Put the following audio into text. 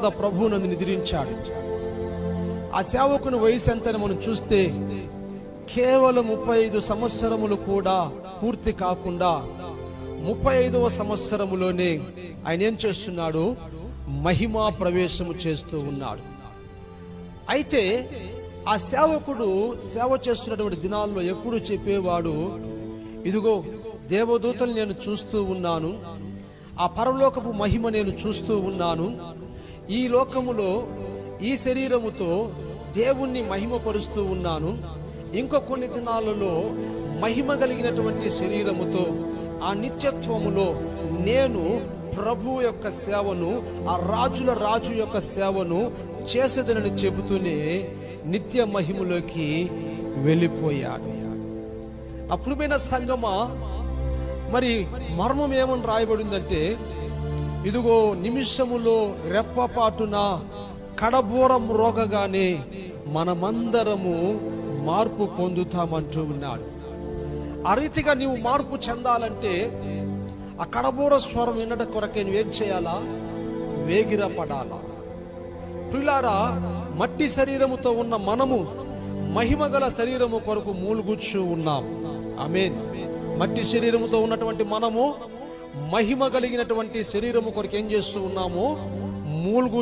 ప్రభు నన్ను నిద్రించాడు. ఆ సేవకుని వయసు ఎంతని మనం చూస్తే కేవలం ముప్పై ఐదు సంవత్సరములు కూడా పూర్తి కాకుండా ముప్పై ఐదవ సంవత్సరములోనే ఆయన ఏం చేస్తున్నాడు? మహిమా ప్రవేశము చేస్తూ ఉన్నాడు. అయితే ఆ సేవకుడు సేవ చేస్తున్నటువంటి దినాల్లో ఎప్పుడు చెప్పేవాడు? ఇదిగో దేవదూతలు నేను చూస్తూ ఉన్నాను. ఆ పరలోకపు మహిమ నేను చూస్తూ ఉన్నాను. ఈ లోకములో ఈ శరీరముతో దేవుణ్ణి మహిమపరుస్తూ ఉన్నాను. ఇంకో కొన్ని దినాలలో మహిమ కలిగినటువంటి శరీరముతో ఆ నిత్యత్వములో నేను ప్రభు యొక్క సేవను ఆ రాజుల రాజు యొక్క సేవను చేసేదనని చెబుతూనే నిత్య మహిమలోకి వెళ్ళిపోయాడు. అప్పుడుమైన సంగమ? మరి మర్మం ఏమని రాయబడిందంటే ఇదిగో నిమిషములో రెప్పపాటున కడబూరం రోగగానే మనమందరము మార్పు పొందుతామంటూ ఉన్నాడు. ఆ రీతిగా నీవు మార్పు చెందాలంటే ఆ కడబూర స్వరం వినట కొరకే నువ్వేం చేయాలా? వేగిర పడాలా ప్రిలారా మట్టి శరీరముతో ఉన్న మనము మహిమగల శరీరము కొరకు మూలుగుచ్చు ఉన్నాం. ఆమేన్. మట్టి శరీరముతో ఉన్నటువంటి మనము మహిమ కలిగినటువంటి శరీరము కొరకు ఏం చేస్తూ ఉన్నాము మూలుగు